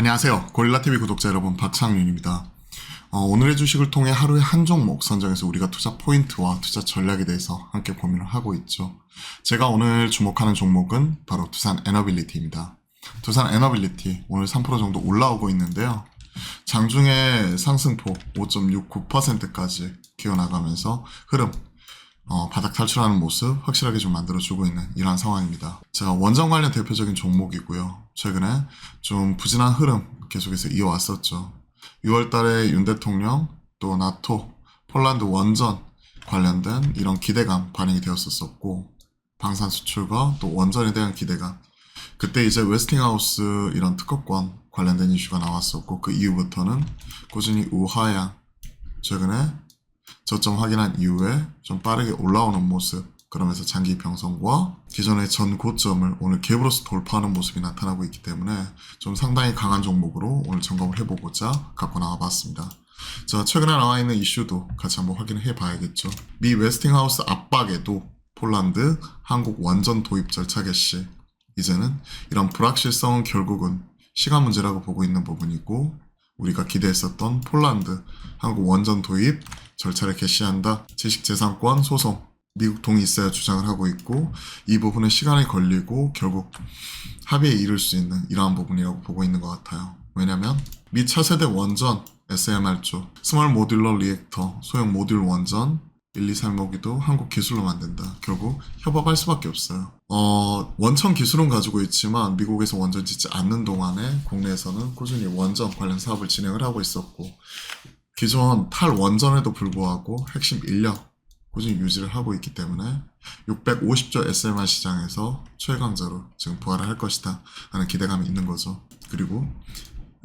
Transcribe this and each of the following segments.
안녕하세요. 고릴라TV 구독자 여러분, 박창윤입니다. 어, 오늘의 주식을 통해 하루에 한 종목 선정해서 우리가 투자 포인트와 투자 전략에 대해서 함께 고민을 하고 있죠. 제가 오늘 주목하는 종목은 바로 두산 에너빌리티입니다. 두산 에너빌리티 오늘 3% 정도 올라오고 있는데요. 장중에 상승폭 5.69%까지 기어나가면서 흐름 어, 바닥 탈출하는 모습 확실하게 좀 만들어주고 있는 이러한 상황입니다. 자, 원전 관련 대표적인 종목이고요. 최근에 좀 부진한 흐름 계속해서 이어왔었죠. 6월 달에 윤 대통령, 또 나토, 폴란드 원전 관련된 이런 기대감 반영이 되었었고, 방산 수출과 또 원전에 대한 기대감. 그때 이제 웨스팅하우스 이런 특허권 관련된 이슈가 나왔었고, 그 이후부터는 꾸준히 우하향, 최근에 저점 확인한 이후에 좀 빠르게 올라오는 모습 그러면서 장기 평선과 기존의 전 고점을 오늘 갭으로서 돌파하는 모습이 나타나고 있기 때문에 좀 상당히 강한 종목으로 오늘 점검을 해보고자 갖고 나와봤습니다. 자 최근에 나와 있는 이슈도 같이 한번 확인을 해봐야겠죠. 미 웨스팅하우스 압박에도 폴란드 한국 원전 도입 절차 개시 이제는 이런 불확실성은 결국은 시간 문제라고 보고 있는 부분이고 우리가 기대했었던 폴란드 한국 원전 도입 절차를 개시한다. 지식재산권 소송 미국 동의 있어야 주장을 하고 있고 이 부분은 시간이 걸리고 결국 합의에 이를 수 있는 이러한 부분이라고 보고 있는 것 같아요. 왜냐면 미 차세대 원전 SMR 쪽 스몰 모듈러 리액터 소형 모듈 원전 1, 2, 3호기도 한국 기술로 만든다. 결국 협업할 수밖에 없어요. 어, 원천 기술은 가지고 있지만 미국에서 원전 짓지 않는 동안에 국내에서는 꾸준히 원전 관련 사업을 진행을 하고 있었고 기존 탈원전에도 불구하고 핵심 인력 꾸준히 유지를 하고 있기 때문에 650조 SMR 시장에서 최강자로 지금 부활을 할 것이다 하는 기대감이 있는 거죠. 그리고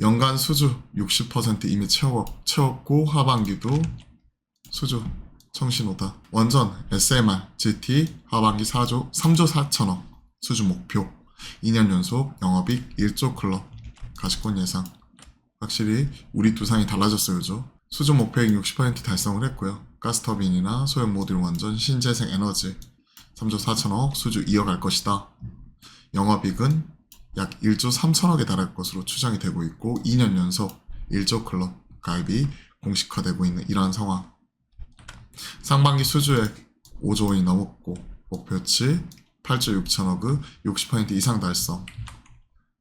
연간 수주 60% 이미 채웠, 채웠고 하반기도 수주 청신호다. 원전 SMR GT 하반기 4조 3조 4천억 수주 목표 2년 연속 영업이익 1조 클럽 가시권 예상 확실히 우리 두상이 달라졌어요, 죠 수주 목표액 60% 달성을 했고요. 가스터빈이나 소형 모듈 원전, 신재생 에너지 3조 4천억 수주 이어갈 것이다. 영업이익은 약 1조 3천억에 달할 것으로 추정이 되고 있고 2년 연속 1조 클럽 가입이 공식화되고 있는 이러한 상황. 상반기 수주액 5조 원이 넘었고 목표치 8조 6천억의 60% 이상 달성.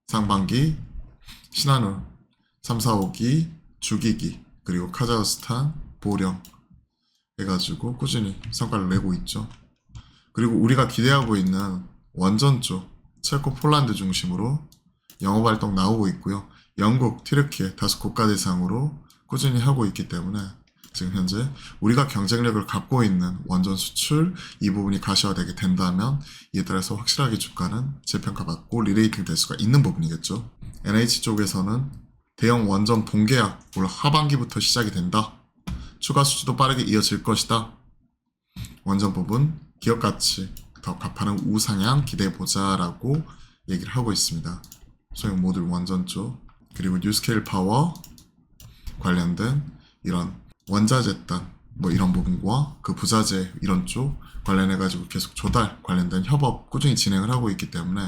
상반기 신한울 3, 4호기 주기기 그리고 카자흐스탄 보령 해가지고 꾸준히 성과를 내고 있죠. 그리고 우리가 기대하고 있는 원전 쪽 체코 폴란드 중심으로 영업 활동 나오고 있고요. 영국, 튀르키예 다섯 국가 대상으로 꾸준히 하고 있기 때문에 지금 현재 우리가 경쟁력을 갖고 있는 원전 수출 이 부분이 가시화되게 된다면 이에 따라서 확실하게 주가는 재평가받고 리레이팅 될 수가 있는 부분이겠죠. NH 쪽에서는 대형 원전 본계약 올 하반기부터 시작이 된다. 추가 수주도 빠르게 이어질 것이다. 원전 부분 기업 가치 더 값하는 우상향 기대해보자라고 얘기를 하고 있습니다. 소형 모듈 원전 쪽 그리고 뉴스케일 파워 관련된 이런 원자재단 뭐 이런 부분과 그 부자재 이런 쪽 관련해 가지고 계속 조달 관련된 협업 꾸준히 진행을 하고 있기 때문에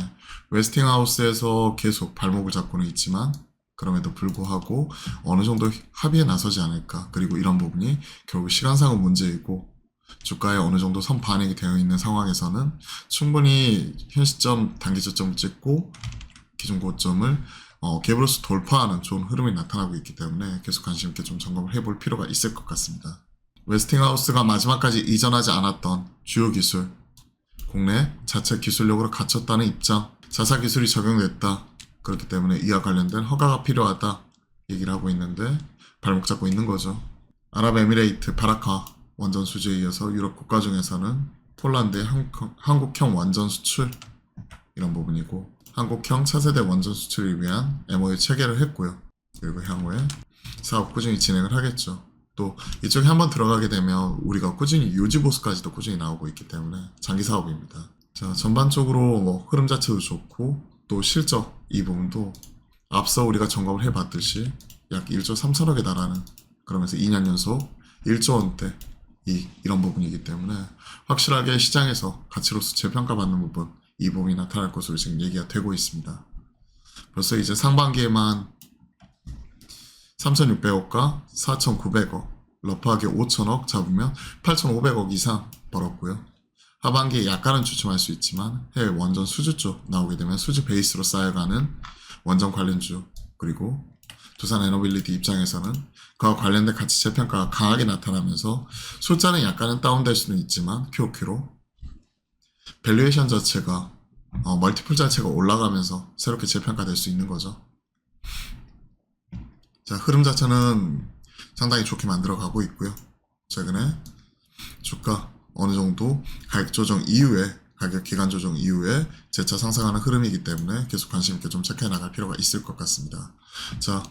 웨스팅하우스에서 계속 발목을 잡고는 있지만 그럼에도 불구하고 어느 정도 합의에 나서지 않을까 그리고 이런 부분이 결국 시간상의 문제이고 주가에 어느 정도 선 반영이 되어 있는 상황에서는 충분히 현 시점 단기 저점을 찍고 기존 고점을 어, 갭으로서 돌파하는 좋은 흐름이 나타나고 있기 때문에 계속 관심 있게 좀 점검을 해볼 필요가 있을 것 같습니다. 웨스팅하우스가 마지막까지 이전하지 않았던 주요 기술, 국내 자체 기술력으로 갖췄다는 입장, 자사 기술이 적용됐다. 그렇기 때문에 이와 관련된 허가가 필요하다 얘기를 하고 있는데 발목 잡고 있는 거죠. 아랍에미레이트 바라카 원전 수주에 이어서 유럽 국가 중에서는 폴란드의 한국, 한국 형 원전 수출 이런 부분이고 한국형 차세대 원전 수출을 위한 MOU 체결을 했고요. 그리고 향후에 사업 꾸준히 진행을 하겠죠. 또 이쪽에 한번 들어가게 되면 우리가 꾸준히 유지 보수까지도 꾸준히 나오고 있기 때문에 장기 사업입니다. 자 전반적으로 뭐 흐름 자체도 좋고 또 실적 이 부분도 앞서 우리가 점검을 해봤듯이 약 1조 3천억에 달하는 그러면서 2년 연속 1조 원대 이 이런 부분이기 때문에 확실하게 시장에서 가치로서 재평가받는 부분 이 부분이 나타날 것으로 지금 얘기가 되고 있습니다. 벌써 이제 상반기에만 3,600억과 4,900억, 러프하게 5,000억 잡으면 8,500억 이상 벌었고요. 하반기에 약간은 주춤할 수 있지만 해외 원전 수주 쪽 나오게 되면 수주 베이스로 쌓여가는 원전 관련주 그리고 두산 에너빌리티 입장에서는 그와 관련된 가치 재평가가 강하게 나타나면서 숫자는 약간은 다운될 수는 있지만 QOQ로 밸류에이션 자체가 어, 멀티플 자체가 올라가면서 새롭게 재평가될 수 있는 거죠. 자, 흐름 자체는 상당히 좋게 만들어 가고 있고요. 최근에 주가 어느 정도 가격 조정 이후에 가격 기간 조정 이후에 재차 상승하는 흐름이기 때문에 계속 관심 있게 좀 체크해 나갈 필요가 있을 것 같습니다. 자,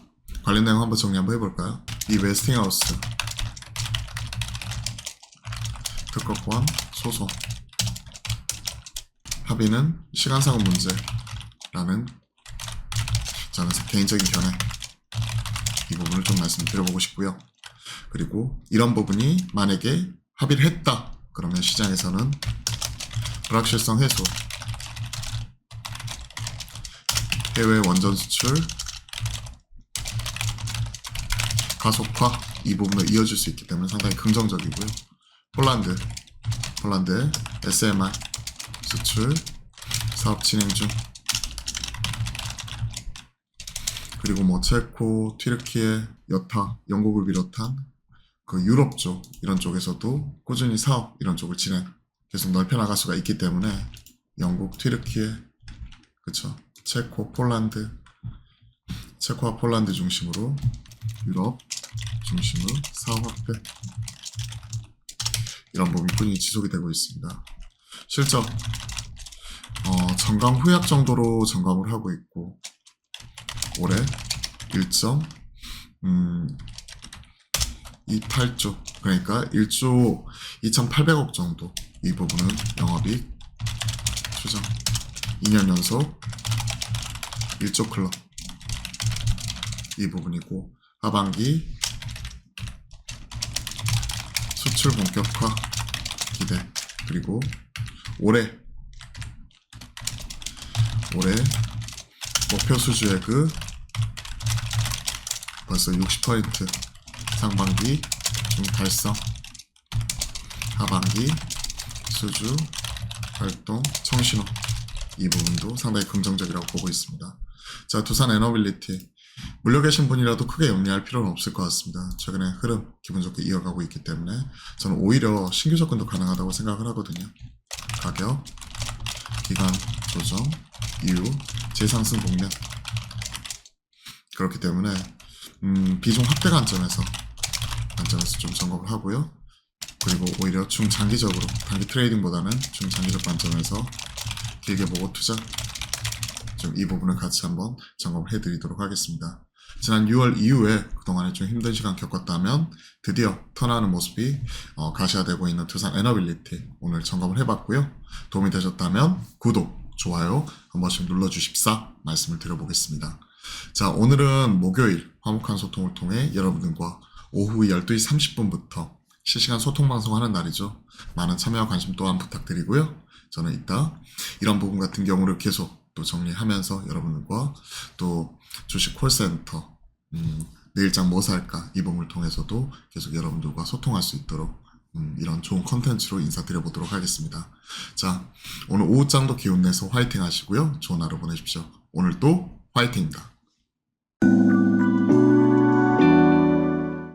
관련 내용 한번 정리 한번 해볼까요? 이 웨스팅하우스 특허권 소송 합의는 시간상의 문제라는 저는 개인적인 견해 이 부분을 좀 말씀드려보고 싶고요. 그리고 이런 부분이 만약에 합의를 했다 그러면 시장에서는 불확실성 해소 해외 원전 수출 가속화 이 부분으로 이어질 수 있기 때문에 상당히 긍정적이고요. 폴란드 폴란드 SMR 수출 사업 진행 중 그리고 뭐 체코, 튀르키예, 여타, 영국을 비롯한 그 유럽 쪽 이런 쪽에서도 꾸준히 사업 이런 쪽을 진행 계속 넓혀 나갈 수가 있기 때문에 영국, 튀르키예 그쵸 체코, 폴란드 체코와 폴란드 중심으로 유럽 중심으로 사업 확대 이런 부분이 꾸준히 지속이 되고 있습니다. 실적 어, 정강 후약 정도로 점검을 하고 있고 올해 1점 음, 28조. 그러니까 1조 2,800억 정도. 이 부분은 영업이익 추정. 2년 연속 1조 클럽. 이 부분이고 하반기 수출 본격화 기대. 그리고 올해 올해 목표 수주액의 벌써 60% 상반기 중 달성 하반기 수주 활동 청신호 이 부분도 상당히 긍정적이라고 보고 있습니다. 자 두산 에너빌리티 물려 계신 분이라도 크게 염려할 필요는 없을 것 같습니다. 최근에 흐름 기분 좋게 이어가고 있기 때문에 저는 오히려 신규 접근도 가능하다고 생각을 하거든요. 가격, 기간 조정, 이후 재상승 국면 그렇기 때문에 음, 비중 확대 관점에서 관점에서 좀 점검을 하고요. 그리고 오히려 중장기적으로 단기 트레이딩보다는 중장기적 관점에서 길게 보고 투자 좀 이 부분을 같이 한번 점검을 해드리도록 하겠습니다. 지난 6월 이후에 그동안에 좀 힘든 시간 겪었다면 드디어 턴하는 모습이 어, 가시화되고 있는 두산 에너빌리티 오늘 점검을 해봤고요. 도움이 되셨다면 구독, 좋아요 한 번씩 눌러주십사 말씀을 드려보겠습니다. 자 오늘은 목요일 화목한 소통을 통해 여러분들과 오후 12시 30분부터 실시간 소통 방송하는 날이죠. 많은 참여와 관심 또한 부탁드리고요. 저는 이따 이런 부분 같은 경우를 계속 또 정리하면서 여러분들과 또 주식 콜센터 음, 내일장 뭐 살까 이 부분을 통해서도 계속 여러분들과 소통할 수 있도록 음, 이런 좋은 컨텐츠로 인사드려 보도록 하겠습니다. 자 오늘 오후장도 기운 내서 화이팅 하시고요. 좋은 하루 보내십시오. 오늘 또 화이팅입니다.